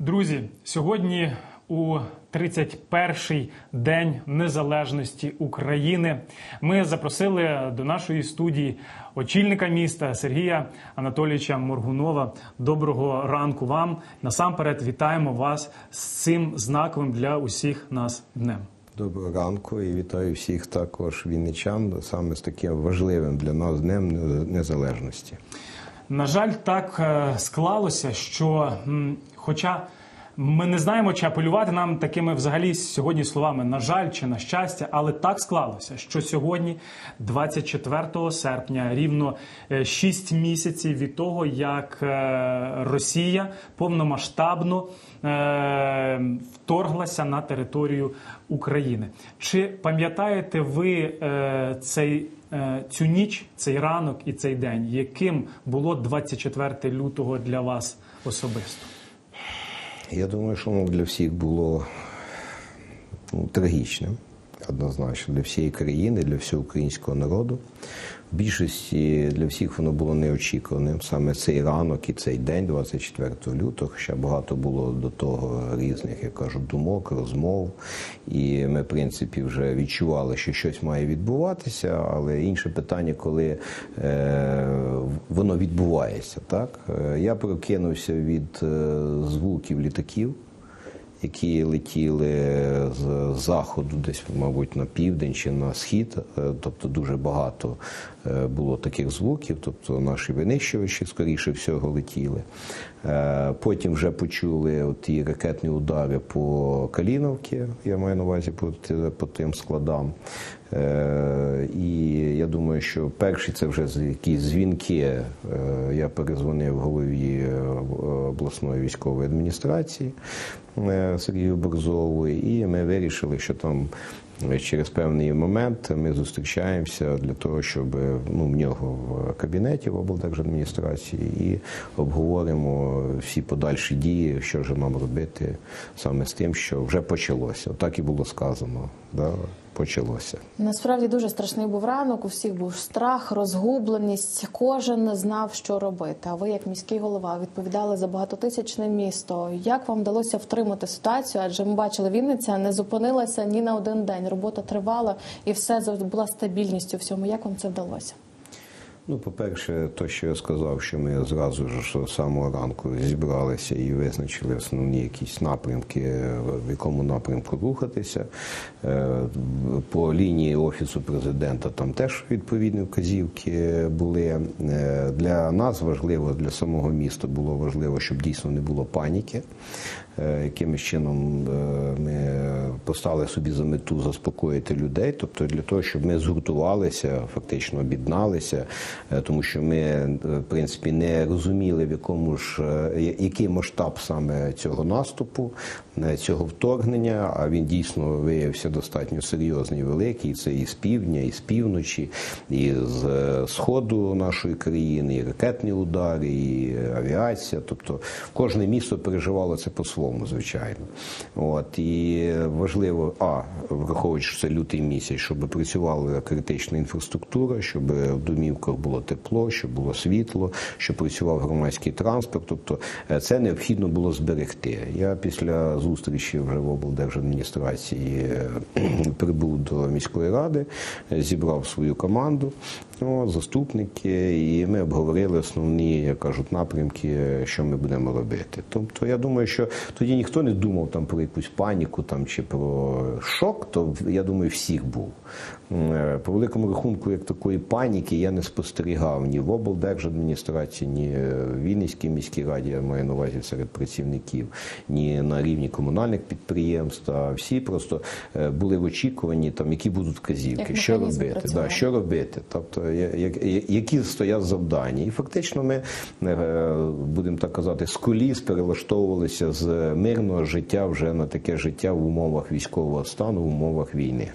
Друзі, сьогодні у 31-й день незалежності України ми запросили до нашої студії очільника міста Сергія Анатолійовича Моргунова. Доброго ранку вам. Насамперед вітаємо вас з цим знаковим для усіх нас днем. Доброго ранку і вітаю всіх також вінничан саме з таким важливим для нас днем незалежності. На жаль, так е, склалося, що, хоча ми не знаємо, чи апелювати нам такими взагалі сьогодні словами на жаль чи на щастя, але так склалося, що сьогодні, 24 серпня, рівно 6 місяців від того, як е, Росія повномасштабно е, вторглася на територію України. Чи пам'ятаєте ви е, цей? е, Цю ніч, цей ранок і цей день, яким було 24 лютого для вас особисто? Я думаю, що для всіх було ну, трагічним, однозначно, для всієї країни, для всього українського народу. В більшості для всіх воно було неочікуваним. Саме цей ранок і цей день, 24 лютого, ще багато було до того різних, як кажуть, думок, розмов. І ми, в принципі, вже відчували, що щось має відбуватися, але інше питання, коли е, воно відбувається. Так? Е, Я прокинувся від е, звуків літаків які летіли з заходу, десь, мабуть, на південь чи на схід. Тобто дуже багато було таких звуків. Тобто наші винищувачі, скоріше всього, летіли. Потім вже почули ті ракетні удари по Каліновці, я маю на увазі по, по тим складам. І думаю, що перші це вже якісь дзвінки. Я перезвонив голові обласної військової адміністрації. Сергію Борзову, і ми вирішили, що там через певний момент ми зустрічаємося для того, щоб ну в нього в кабінеті в облдержадміністрації і обговоримо всі подальші дії, що ж нам робити саме з тим, що вже почалося. Так і було сказано. Да? Почалося насправді дуже страшний був ранок. У всіх був страх, розгубленість. Кожен знав, що робити. А ви, як міський голова, відповідали за багатотисячне місто. Як вам вдалося втримати ситуацію? Адже ми бачили, Вінниця не зупинилася ні на один день. Робота тривала і все була стабільністю. у Всьому як вам це вдалося? Ну, по-перше, то, що я сказав, що ми зразу ж з самого ранку зібралися і визначили основні якісь напрямки, в якому напрямку рухатися. По лінії офісу президента там теж відповідні вказівки були. Для нас важливо, для самого міста було важливо, щоб дійсно не було паніки. Якимось чином ми поставили собі за мету заспокоїти людей, тобто для того, щоб ми згуртувалися, фактично об'єдналися, тому що ми в принципі не розуміли, в якому ж який масштаб саме цього наступу, цього вторгнення. А він дійсно виявився достатньо серйозний, великий. Це і з півдня, і з півночі, і з сходу нашої країни, і ракетні удари, і авіація. Тобто кожне місто переживало це по-своєму, звичайно. От і важливо, а враховуючи, що це лютий місяць, щоб працювала критична інфраструктура, щоб в домівках було тепло, щоб було світло, щоб працював громадський транспорт. Тобто це необхідно було зберегти. Я після зустрічі вже в облдержадміністрації прибув до міської ради, зібрав свою команду, ну, заступники, і ми обговорили основні, як кажуть, напрямки, що ми будемо робити. Тобто, я думаю, що тоді ніхто не думав там про якусь паніку там чи про шок, то я думаю, всіх був. По великому рахунку, як такої паніки, я не спостерігав ні в облдержадміністрації, ні в Вінницькій міській раді, я маю на увазі серед працівників, ні на рівні комунальних підприємств. А всі просто були в очікуванні, там які будуть вказівки, Як що робити, да, що робити. Тобто, які стоять завдання. І фактично ми, будемо так казати, з коліс перелаштовувалися з мирного життя вже на таке життя в умовах військового стану, в умовах війни.